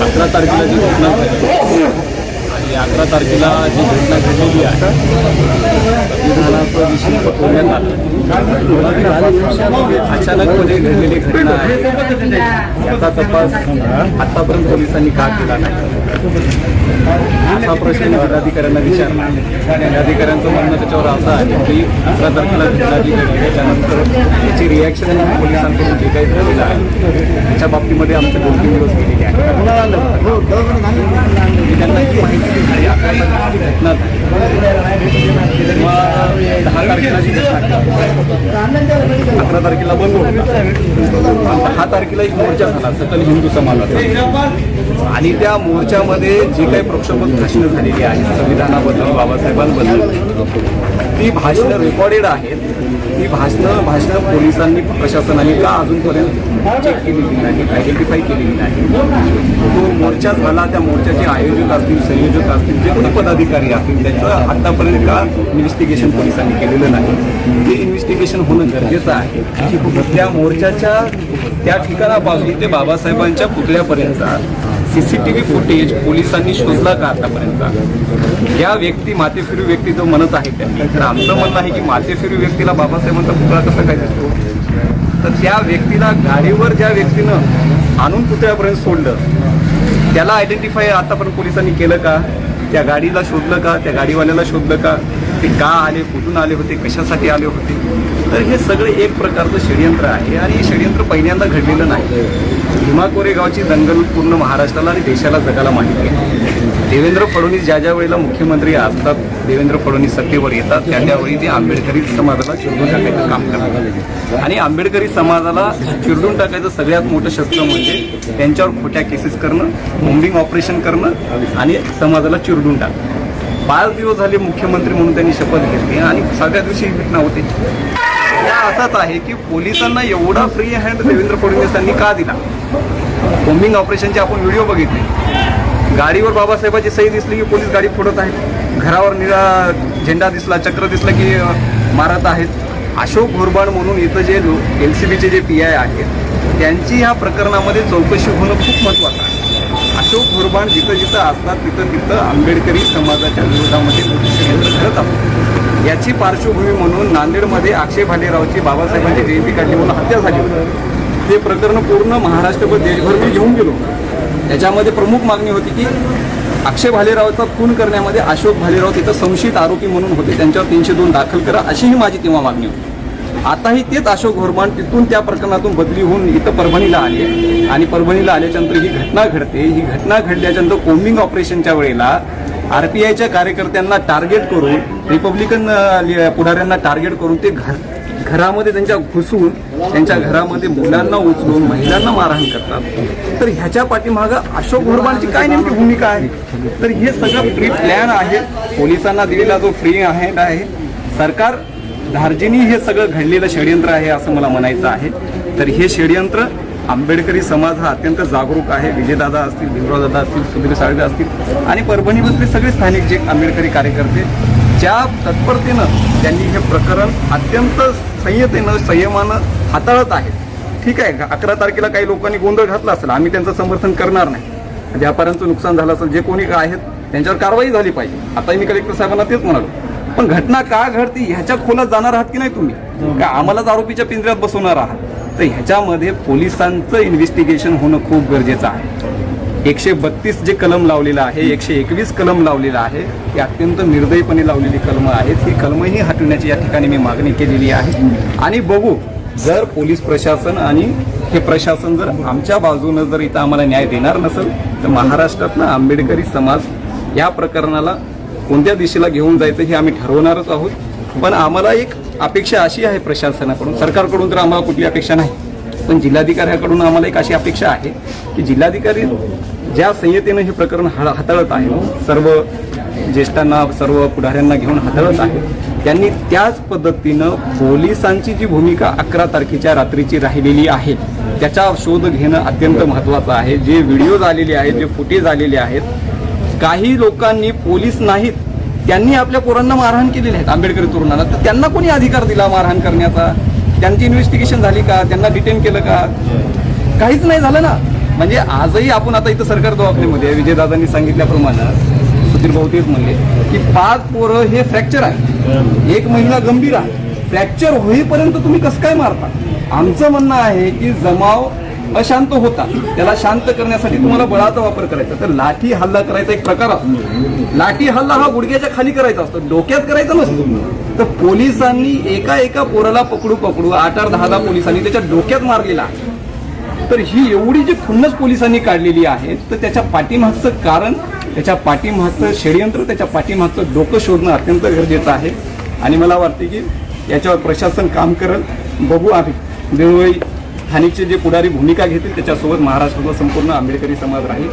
अकरा तारखेला जी घटना घडली आणि अकरा तारखेला जी घटना घडलेली आहे संविधानाचं विषय पटवण्यात आलं. अचानकपणे म्हणजे घडलेली घटना आहे. याचा तपास आतापर्यंत पोलिसांनी का केला नाही? असा प्रश्न जिल्हाधिकाऱ्यांना विचारला जिल्हाधिकाऱ्यांचं म्हणणं त्याच्यावर असं आहे की अकरा तारखेला जिल्हाधिकारी त्याच्यानंतर त्याची रिॲक्शन पोलिसांकडून जे काही झालेलं आहे त्याच्या बाबतीमध्ये आमच्या दोन तीन दिवस गेलेले आहे मी त्यांना ही माहिती दिली अकरा तारखेला जी घटना झाली किंवा दहा तारखेला जी घटना घडली. अकरा तारखेला बंद होता आणि दहा तारखेला एक मोर्चा झाला सकल हिंदू समाजाचा आणि त्या मोर्चामध्ये जी काही प्रक्षोभक भाषणं झालेली आहेत संविधानाबद्दल बाबासाहेबांबद्दल ती भाषणं रेकॉर्डेड आहेत. ती भाषणं भाषणं पोलिसांनी प्रशासनाने का अजूनपर्यंत चेक केलेली नाही आयडेंटिफाय केलेली नाही? तो मोर्चा झाला त्या मोर्चाचे आयोजक असतील संयोजक असतील जे कोणी पदाधिकारी असतील त्याचं आतापर्यंत का इन्व्हेस्टिगेशन पोलिसांनी केलेलं नाही? ते इन्व्हेस्टिगेशन होणं गरजेचं आहे. त्या मोर्चाच्या त्या ठिकाणापासून ते बाबासाहेबांच्या पुतळ्यापर्यंत सीसीटीव्ही फुटेज पोलिसांनी शोधला का आतापर्यंत? या व्यक्ती मातेफिरू व्यक्ती जो म्हणत आहे त्यांनी. तर आमचं म्हणणं आहे की मातेफिरू व्यक्तीला बाबासाहेबांचा पुतळा कसा काय दिसतो? तर त्या व्यक्तीला गाडीवर ज्या व्यक्तीनं आणून पुतळ्यापर्यंत सोडलं त्याला आयडेंटिफाय आतापर्यंत पोलिसांनी केलं का? त्या गाडीला शोधलं का? त्या गाडीवाल्याला शोधलं का? ते का आले कुठून आले होते कशासाठी आले होते? तर हे सगळे एक प्रकारचं षडयंत्र आहे आणि हे षडयंत्र पहिल्यांदा घडलेलं नाही. भीमा कोरेगावची दंगल पूर्ण महाराष्ट्राला आणि देशाला जगाला माहिती आहे देवेंद्र फडणवीस ज्या ज्या वेळेला मुख्यमंत्री असतात देवेंद्र फडणवीस सत्तेवर येतात त्या त्यावेळी ते आंबेडकरी समाजाला चिरडून टाकायचं काम करतात. आणि आंबेडकरी समाजाला चिरडून टाकायचं सगळ्यात मोठं शस्त्र म्हणजे त्यांच्यावर खोट्या केसेस करणं बॉम्बिंग ऑपरेशन करणं आणि समाजाला चिरडून टाकणं. पाच दिवस झाले मुख्यमंत्री म्हणून त्यांनी शपथ घेतली आणि सगळ्या दिवशी घटना होते. या असाच आहे की पोलिसांना एवढा फ्री हँड देवेंद्र फडणवीस यांनी का दिला? बॉम्बिंग ऑपरेशनचे आपण व्हिडिओ बघितले. गाडीवर बाबासाहेबाची सही दिसली की पोलीस गाडी फोडत आहेत. घरावर निळा झेंडा दिसला चक्र दिसला की मारत आहेत. अशोक घोरबाड म्हणून इथं जे एल सी बीचे जे पी आय आहेत त्यांची ह्या प्रकरणामध्ये चौकशी होणं खूप महत्त्वाचं आहे. अशोक भुरबाण जिथं जिथं असतात तिथं तिथं आंबेडकरी समाजाच्या विरोधामध्ये षडयंत्र करत आहोत. याची पार्श्वभूमी म्हणून नांदेडमध्ये अक्षय भालेरावची बाबासाहेबांची जयंती काढली म्हणून हत्या झाली होती. ते प्रकरण पूर्ण महाराष्ट्रभर देशभर मी घेऊन गेलो. त्याच्यामध्ये प्रमुख मागणी होती की अक्षय भालेरावचा खून करण्यामध्ये अशोक भालेराव तिथं संशयित आरोपी म्हणून होते. त्यांच्यावर तीनशे दोन दाखल करा अशीही माझी तेव्हा मागणी होती. आताही तेच अशोक घोरमान तिथून त्या प्रकरणातून बदली होऊन इथं परभणीला आले. आणि परभणीला आल्याच्यानंतर ही घटना घडते. ही घटना घडल्याच्यानंतर कोम्बिंग ऑपरेशनच्या वेळेला आर पी आयच्या कार्यकर्त्यांना टार्गेट करून रिपब्लिकन पुढाऱ्यांना टार्गेट करून ते घर घरामध्ये त्यांच्या घुसून त्यांच्या घरामध्ये मुलांना उचलून महिलांना मारहाण करतात. तर ह्याच्या पाठीमागं अशोक घोरबांची काय नेमकी भूमिका आहे? तर हे सगळं प्री प्लॅन आहे. पोलिसांना दिलेला जो फ्री हँड आहे सरकार धार्जिनी हे सगळं घडलेलं षडयंत्र आहे असं मला म्हणायचं आहे. तर हे षडयंत्र आंबेडकरी समाज हा अत्यंत जागरूक आहे. विजयदादा असतील भीमरावदादा असतील सुधीर साळवे असतील आणि परभणीमधले सगळे स्थानिक जे आंबेडकरी कार्यकर्ते ज्या तत्परतेनं त्यांनी हे प्रकरण अत्यंत संयतेनं संयमानं हाताळत आहेत. ठीक आहे अकरा तारखेला काही लोकांनी गोंधळ घातला असेल आम्ही त्यांचं समर्थन करणार नाही. व्यापाऱ्यांचं नुकसान झालं असेल जे कोणी आहेत त्यांच्यावर कारवाई झाली पाहिजे. आता मी कलेक्टर साहेबांना तेच म्हणालो. पण घटना का घडती ह्याच्या खोलात जाणार आहात की नाही तुम्ही? का आम्हालाच आरोपीच्या पिंजऱ्यात बसवणार आहात? तर ह्याच्यामध्ये पोलिसांचं इन्व्हेस्टिगेशन होणं खूप गरजेचं आहे. एकशे बत्तीस जे कलम लावलेलं आहे एकशे एकवीस कलम लावलेलं आहे ती अत्यंत निर्दयीपणे लावलेली कलमं आहेत. ही कलमही हटवण्याची या ठिकाणी मी मागणी केलेली आहे. आणि बघू जर पोलीस प्रशासन आणि हे प्रशासन जर आमच्या बाजूनं जर इथं आम्हाला न्याय देणार नसेल तर महाराष्ट्रातनं आंबेडकरी समाज या प्रकरणाला कोणत्या दिशेला घेऊन जायचं हे आम्ही ठरवणारच आहोत. पण आम्हाला एक अपेक्षा अशी आहे प्रशासनाकडून सरकारकडून तर आम्हाला कुठली अपेक्षा नाही. पण जिल्हाधिकाऱ्याकडून आम्हाला एक अशी अपेक्षा आहे की जिल्हाधिकारी ज्या संहितेनं हे प्रकरण हाताळत आहे सर्व ज्येष्ठांना सर्व पुढाऱ्यांना घेऊन हाताळत आहे त्यांनी त्याच पद्धतीनं पोलिसांची जी भूमिका अकरा तारखेच्या रात्रीची राहिलेली आहे त्याचा शोध घेणं अत्यंत महत्त्वाचं आहे. जे व्हिडिओज आलेले आहेत जे फुटेज आलेले आहेत काही लोकांनी पोलीस नाहीत त्यांनी आपल्या पोरांना मारहाण केलेली आहेत आंबेडकरी तरुणांना. तर त्यांना कोणी अधिकार दिला मारहाण करण्याचा? त्यांची इन्व्हेस्टिगेशन झाली का? त्यांना डिटेन केलं का? काहीच नाही झालं ना. म्हणजे आजही आपण आता इथं सरकार दवाखान्यामध्ये विजयदादांनी सांगितल्याप्रमाणे सुधीर भाऊ तेच म्हणले की पाच पोरं हे फ्रॅक्चर आहे एक महिना गंभीर आहे. फ्रॅक्चर होईपर्यंत तुम्ही कसं काय मारता? आमचं म्हणणं आहे की जमाव अशांत होता. त्याला शांत करण्यासाठी तुम्हाला बळाचा वापर करायचा. तर लाठी हल्ला करायचा एक प्रकार असतो. लाठी हल्ला हा गुडघ्याच्या खाली करायचा असतो. डोक्यात करायचा नसतो. तर पोलिसांनी एका एका पोराला पकडू पकडू आठ आठ दहा दहा पोलिसांनी त्याच्या डोक्यात मारलेला. तर ही एवढी जी खुन्नस पोलिसांनी काढलेली आहे तर त्याच्या पाठीमागचं कारण त्याच्या पाठीमागचं षडयंत्र त्याच्या पाठीमागचं डोकं शोधणं अत्यंत गरजेचं आहे. आणि मला वाटते की याच्यावर प्रशासन काम करेल. बघू आम्ही. वेळोवेळी स्थानिकचे जे पुढारी भूमिका घेतील त्याच्यासोबत महाराष्ट्राचा संपूर्ण आंबेडकरी समाज राहील.